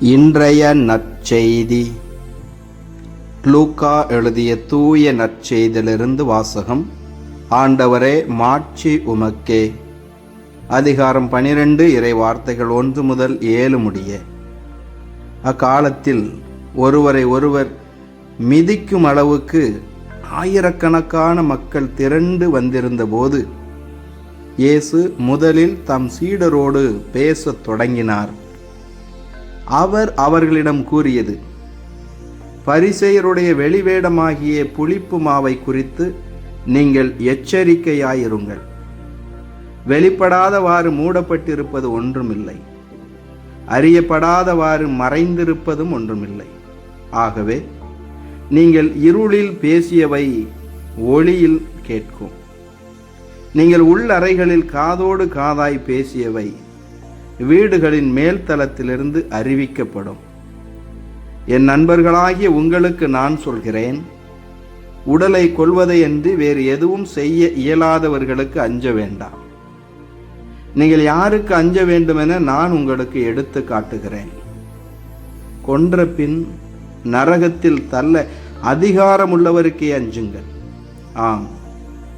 இன்றைய நற்செய்தி. லூக்கா எழுதிய தூய நற்செய்தியிலிருந்து வாசகம். ஆண்டவரே மாட்சி உமக்கே. அதிகாரம் பனிரெண்டு இறை வார்த்தைகள் ஒன்று முதல் ஏழு முடிய. அக்காலத்தில் ஒருவரை ஒருவர் மிதிக்கும் அளவுக்கு ஆயிரக்கணக்கான மக்கள் திரண்டு வந்திருந்தபோது இயேசு முதலில் தம் சீடரோடு பேசத் தொடங்கினார். அவர் அவர்களிடம் கூறியது பரிசெயருடைய வெளிவேடமாகிய புளிப்பு மாவை குறித்து நீங்கள் எச்சரிக்கையாயிருங்கள். வெளிப்படாதவாறு மூடப்பட்டிருப்பது ஒன்றுமில்லை. அறியப்படாதவாறு மறைந்திருப்பதும் ஒன்றுமில்லை. ஆகவே நீங்கள் இருளில் பேசியவை ஒளியில் கேட்கும். நீங்கள் உள்ளறைகளில் காதோடு காதாய் பேசியவை வீடுகளின் மேல் தளத்திலிருந்து அறிவிக்கப்படும். என் நண்பர்களாகிய உங்களுக்கு நான் சொல்கிறேன் உடலை கொள்வதை என்று வேறு எதுவும் செய்ய இயலாதவர்களுக்கு அஞ்ச வேண்டாம். நீங்கள் யாருக்கு அஞ்ச வேண்டுமென நான் உங்களுக்கு எடுத்து காட்டுகிறேன். கொன்ற பின் நரகத்தில் தள்ள அதிகாரமுள்ளவருக்கே அஞ்சுங்கள். ஆம்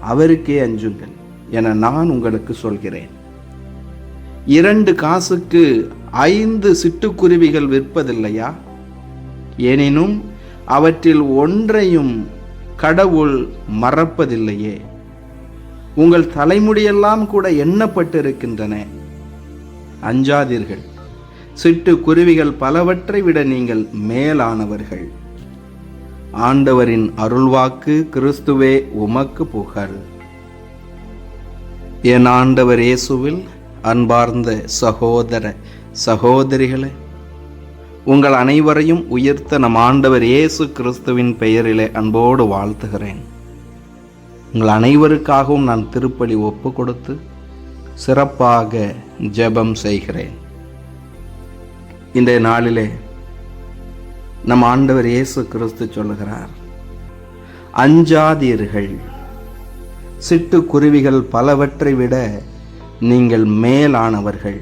அவருக்கே அஞ்சுங்கள் என நான் உங்களுக்கு சொல்கிறேன். இரண்டு காசுக்கு ஐந்து சிட்டுக்குருவிகள் விற்பதில்லையா? எனினும் அவற்றில் ஒன்றையும் கடவுள் மறப்பதில்லையே. உங்கள் தலைமுடியெல்லாம் கூட எண்ணப்பட்டிருக்கின்றன. அஞ்சாதீர்கள். சிட்டு குருவிகள் பலவற்றை விட நீங்கள் மேலானவர்கள். ஆண்டவரின் அருள்வாக்கு கிறிஸ்துவே உமக்கு புகழ். என் ஆண்டவர் இயேசுவில் அன்பார்ந்த சகோதர சகோதரிகளே உங்கள் அனைவரையும் உயர்த்த நம் ஆண்டவர் இயேசு கிறிஸ்துவின் பெயரிலே அன்போடு வாழ்த்துகிறேன். உங்கள் அனைவருக்காகவும் நான் திருப்பலி ஒப்பு கொடுத்து சிறப்பாக ஜெபம் செய்கிறேன். இன்றைய நாளிலே நம் ஆண்டவர் இயேசு கிறிஸ்து சொல்லுகிறார் அஞ்சாதீர்கள். சிட்டுக்குருவிகள் பலவற்றை விட நீங்கள் மேலானவர்கள்.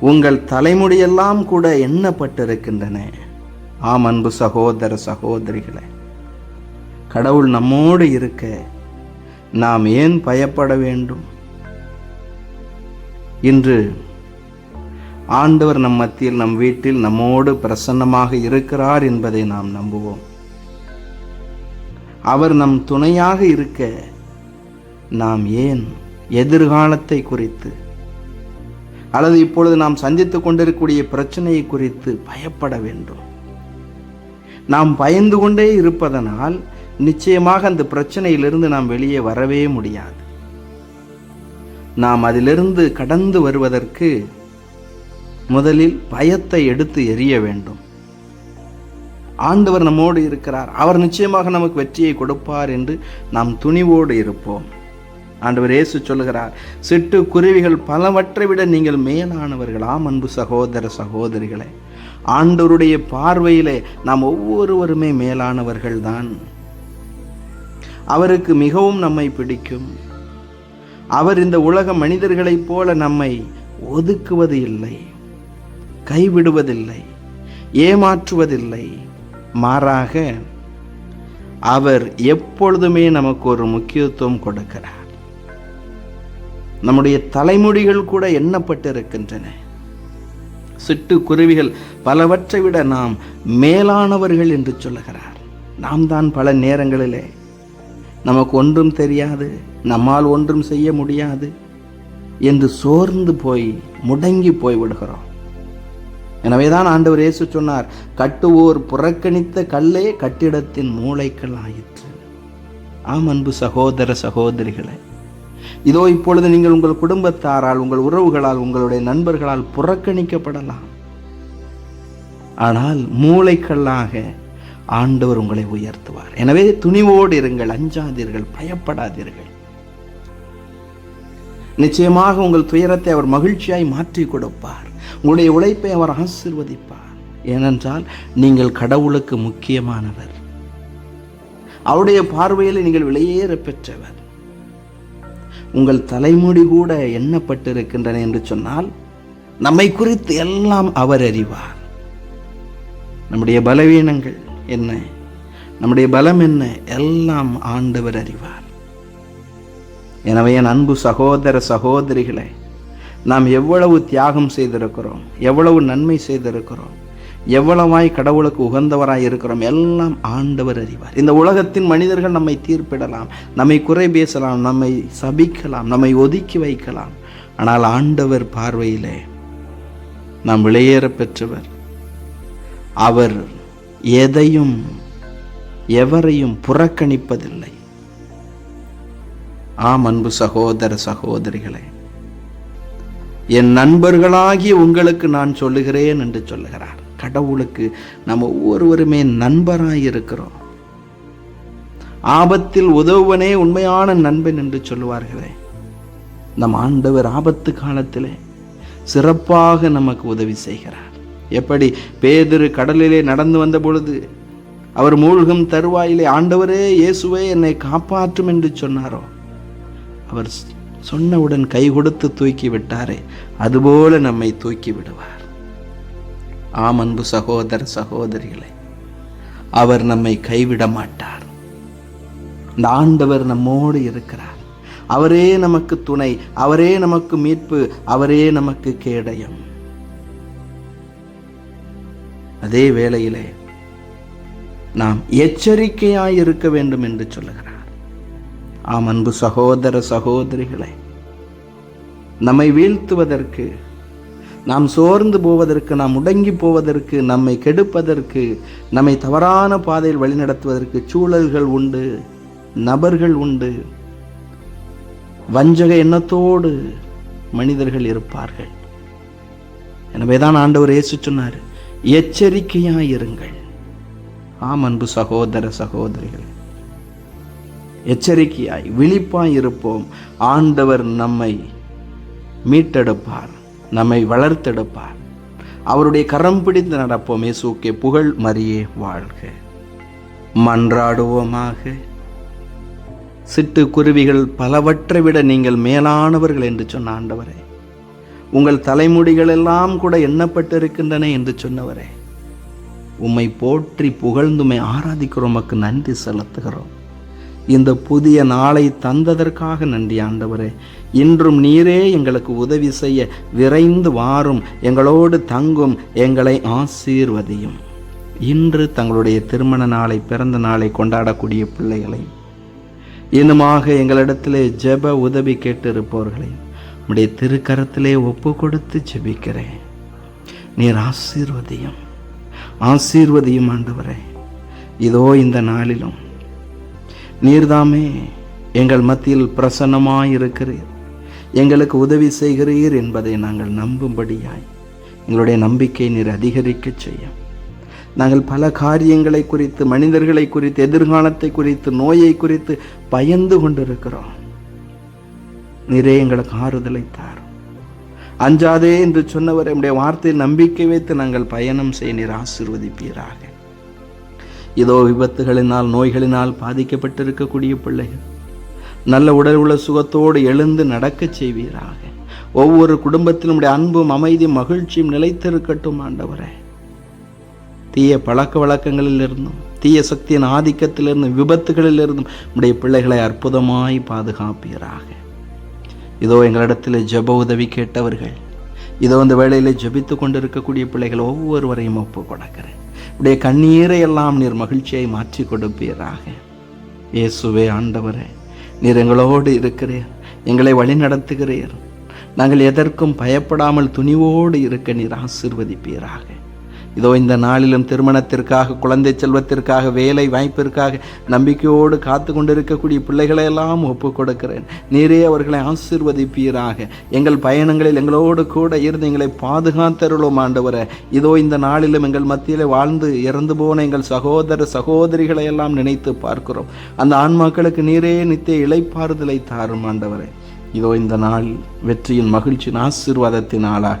உங்கள் தலைமுடியெல்லாம் கூட எண்ணப்பட்டிருக்கின்றன. ஆம் அன்பு சகோதர சகோதரிகளே கடவுள் நம்மோடு இருக்க நாம் ஏன் பயப்பட வேண்டும்? இன்று ஆண்டவர் நம் மத்தியில் நம் வீட்டில் நம்மோடு பிரசன்னமாக இருக்கிறார் என்பதை நாம் நம்புவோம். அவர் நம் துணையாக இருக்க நாம் ஏன் எதிர்காலத்தை குறித்து. அல்லது இப்பொழுது நாம் சந்தித்துக் கொண்டிருக்கக்கூடிய பிரச்சனையை குறித்து பயப்பட வேண்டும். நாம் பயந்து கொண்டே இருப்பதனால் நிச்சயமாக அந்த பிரச்சனையிலிருந்து நாம் வெளியே வரவே முடியாது. நாம் அதிலிருந்து கடந்து வருவதற்கு முதலில் பயத்தை எடுத்து எரிய வேண்டும். ஆண்டவர் நம்மோடு இருக்கிறார். அவர் நிச்சயமாக நமக்கு வெற்றியை கொடுப்பார் என்று நாம் துணிவோடு இருப்போம். ஆண்டவர் இயேசு சொல்லுகிறார் சிட்டு குருவிகள் பலவற்றை விட நீங்கள் மேலானவர்களாம் அன்பு சகோதர சகோதரிகளே. ஆண்டவருடைய பார்வையிலே நாம் ஒவ்வொருவருமே மேலானவர்கள் தான். அவருக்கு மிகவும் நம்மை பிடிக்கும். அவர் இந்த உலக மனிதர்களைப் போல நம்மை ஒதுக்குவது இல்லை கைவிடுவதில்லை ஏமாற்றுவதில்லை. மாறாக அவர் எப்பொழுதுமே நமக்கு ஒரு முக்கியத்துவம் கொடுக்கிறார். நம்முடைய தலைமுடிகள் கூட எண்ணப்பட்டிருக்கின்றன. சிட்டு குருவிகள் பலவற்றை விட நாம் மேலானவர்கள் என்று சொல்லுகிறார். நாம் தான் பல நேரங்களிலே நமக்கு ஒன்றும் தெரியாது நம்மால் ஒன்றும் செய்ய முடியாது என்று சோர்ந்து போய் முடங்கி போய் விடுகிறோம். எனவேதான் ஆண்டவர் இயேசு சொன்னார் கட்டுவோர் புறக்கணித்த கல்லே கட்டிடத்தின் மூளைக்கள் ஆயிற்று ஆம் அன்பு சகோதர சகோதரிகளை இதோ இப்பொழுது நீங்கள் உங்கள் குடும்பத்தாரால் உங்கள் உறவுகளால் உங்களுடைய நண்பர்களால் புறக்கணிக்கப்படலாம். ஆனால் மூளைக்கல்லாக ஆண்டவர் உங்களை உயர்த்துவார். எனவே துணிவோடு இருங்கள் அஞ்சாதீர்கள் பயப்படாதீர்கள். நிச்சயமாக உங்கள் துயரத்தை அவர் மகிழ்ச்சியாய் மாற்றி கொடுப்பார். உங்களுடைய உழைப்பை அவர் ஆசிர்வதிப்பார். ஏனென்றால் நீங்கள் கடவுளுக்கு முக்கியமானவர். அவருடைய பார்வையில் நீங்கள் விலையேற பெற்றவர். உங்கள் தலைமுடி கூட எண்ணப்பட்டிருக்கின்றன என்று சொன்னால் நம்மை குறித்து எல்லாம் அவர் அறிவார். நம்முடைய பலவீனங்கள் என்ன? நம்முடைய பலம் என்ன? எல்லாம் ஆண்டவர் அறிவார். எனவே என் அன்பு சகோதர சகோதரிகளை நாம் எவ்வளவு தியாகம் செய்திருக்கிறோம் எவ்வளவு நன்மை செய்திருக்கிறோம் எவ்வளவாய் கடவுளுக்கு உகந்தவராய் இருக்கிறோம் எல்லாம் ஆண்டவர் அறிவார். இந்த உலகத்தின் மனிதர்கள் நம்மை தீர்ப்பிடலாம் நம்மை குறை பேசலாம் நம்மை சபிக்கலாம் நம்மை ஒதுக்கி வைக்கலாம். ஆனால் ஆண்டவர் பார்வையிலே நாம் விளையேற பெற்றவர். அவர் எதையும் எவரையும் புறக்கணிப்பதில்லை. ஆம் அன்பு சகோதர சகோதரிகளே என் நண்பர்களாகி உங்களுக்கு நான் சொல்லுகிறேன் என்று சொல்லுகிறார். கடவுளுக்கு நம்ம ஒவ்வொருவருமே நண்பராக இருக்கிறோம். ஆபத்தில் உதவுவனே உண்மையான நண்பன் என்று சொல்லுவார்களே. நம் ஆண்டவர் ஆபத்து காலத்திலே சிறப்பாக நமக்கு உதவி செய்கிறார். எப்படி? பேதிரு கடலிலே நடந்து வந்த பொழுது அவர் மூழ்கும் தருவாயிலே ஆண்டவரே இயேசுவே என்னை காப்பாற்றும் என்று சொன்னாரோ? அவர் சொன்னவுடன் கை கொடுத்து தூக்கி விட்டாரே அதுபோல நம்மை தூக்கி விடுவார். ஆம் அன்பு சகோதர சகோதரிகளை அவர் நம்மை கைவிட மாட்டார் இந்த ஆண்டவர் நம்மோடு இருக்கிறார். அவரே நமக்கு துணை அவரே நமக்கு மீட்பு அவரே நமக்கு கேடயம். அதே வேளையிலே நாம் எச்சரிக்கையாய் இருக்க வேண்டும் என்று சொல்லுகிறார். ஆம் அன்பு சகோதர சகோதரிகளை நம்மை வீழ்த்துவதற்கு நாம் சோர்ந்து போவதற்கு நாம் முடங்கி போவதற்கு நம்மை கெடுப்பதற்கு நம்மை தவறான பாதையில் வழிநடத்துவதற்கு சூழல்கள் உண்டு நபர்கள் உண்டு. வஞ்சக எண்ணத்தோடு மனிதர்கள் இருப்பார்கள். எனவே தான் ஆண்டவர் இயேசு சொன்னார் எச்சரிக்கையாக இருங்கள். ஆம் அன்பு சகோதர சகோதரிகள் எச்சரிக்கையாய் விழிப்பாய் இருப்போம். ஆண்டவர் நம்மை மீட்டெடுப்பார். நம்மை வளர்த்தெடுப்பார். அவருடைய கரம் பிடித்து நடப்போமே. சூக்கே புகழ் மறியே வாழ்க. மன்றாடுவோமாக. சிட்டு குருவிகள் பலவற்றை விட நீங்கள் மேலானவர்கள் என்று சொன்ன ஆண்டவரே. உங்கள் தலைமுடிகள் எல்லாம் கூட எண்ணப்பட்டிருக்கின்றன என்று சொன்னவரே. உம்மை போற்றி புகழ்ந்துமை ஆராதிக்கிறோம். நன்றி செலுத்துகிறோம். இந்த புதிய நாளை தந்ததற்காக நன்றி ஆண்டவரே. இன்றும் நீரே எங்களுக்கு உதவி செய்ய விரைந்து வாரும். எங்களோடு தங்கும் எங்களை ஆசீர்வதியும். இன்று தங்களுடைய திருமண நாளை பிறந்த நாளை கொண்டாடக்கூடிய பிள்ளைகளை இன்னுமாக எங்களிடத்திலே ஜெப உதவி கேட்டிருப்பவர்களை உடைய திருக்கரத்திலே ஒப்பு கொடுத்து ஜெபிக்கிறேன். நீர் ஆசீர்வதியும். ஆசீர்வதியும் ஆண்டவரே. இதோ இந்த நாளிலும் நீர்தாமே எங்கள் மத்தியில் பிரசன்னமாய் இருக்கிறீர் எங்களுக்கு உதவி செய்கிறீர் என்பதை நாங்கள் நம்பும்படியாய் எங்களுடைய நம்பிக்கை நீர் அதிகரிக்க செய்யும். நாங்கள் பல காரியங்களை குறித்து மனிதர்களை குறித்து எதிர்காலத்தை குறித்து நோயை குறித்து பயந்து கொண்டிருக்கிறோம். நீரே எங்களுக்கு ஆறுதலை தார். அஞ்சாதே என்று சொன்னவர் நம்முடைய வார்த்தையில் நம்பிக்கை வைத்து நாங்கள் பயணம் செய்ய நீர் ஆசிர்வதிப்பீராக. இதோ விபத்துகளினால் நோய்களினால் பாதிக்கப்பட்டிருக்கக்கூடிய பிள்ளைகள் நல்ல உடல் உள்ள சுகத்தோடு எழுந்து நடக்கச் செய்வீராக. ஒவ்வொரு குடும்பத்திலும் உடைய அன்பும் அமைதியும் மகிழ்ச்சியும் நிலைத்திருக்கட்டும் ஆண்டவரே. தீய பழக்க வழக்கங்களிலிருந்தும் தீய சக்தியின் ஆதிக்கத்திலிருந்தும் விபத்துகளிலிருந்தும் நம்முடைய பிள்ளைகளை அற்புதமாய் பாதுகாப்பீராக. இதோ எங்களிடத்தில் ஜெப உதவி கேட்டவர்கள் இதோ இந்த வேளையில் ஜெபித்து கொண்டிருக்கக்கூடிய பிள்ளைகள் ஒவ்வொருவரையும் ஒப்பு கொடுக்கிறேன் உடைய கண்ணீரை எல்லாம் நீர் மகிழ்ச்சியை மாற்றி கொடுப்பீராக. இயேசுவே ஆண்டவரே நீர் எங்களோடு இருக்கிறீர். எங்களை வழி நடத்துகிறீர். நாங்கள் எதற்கும் பயப்படாமல் துணிவோடு இருக்க நீர் ஆசிர்வதிப்பீராக. இதோ இந்த நாளிலும் திருமணத்திற்காக குழந்தை செல்வத்திற்காக வேலை வாய்ப்பிற்காக நம்பிக்கையோடு காத்து கொண்டிருக்கக்கூடிய பிள்ளைகளை எல்லாம் ஒப்பு கொடுக்கிறேன். நீரே அவர்களை ஆசிர்வதிப்பீராக. எங்கள் பயணங்களில் எங்களோடு கூட இருந்து எங்களை பாதுகாத்தருளும் ஆண்டவர. இதோ இந்த நாளிலும் எங்கள் மத்தியில் வாழ்ந்து இறந்து போன எங்கள் சகோதர சகோதரிகளை எல்லாம் நினைத்து பார்க்கிறோம். அந்த ஆன்மாக்களுக்கு நீரே நித்திய இளைப்பாறுதலை தாரும் ஆண்டவரே. இதோ இந்த நாள் வெற்றியின் மகிழ்ச்சியின் ஆசீர்வாதத்தின் நாளாக.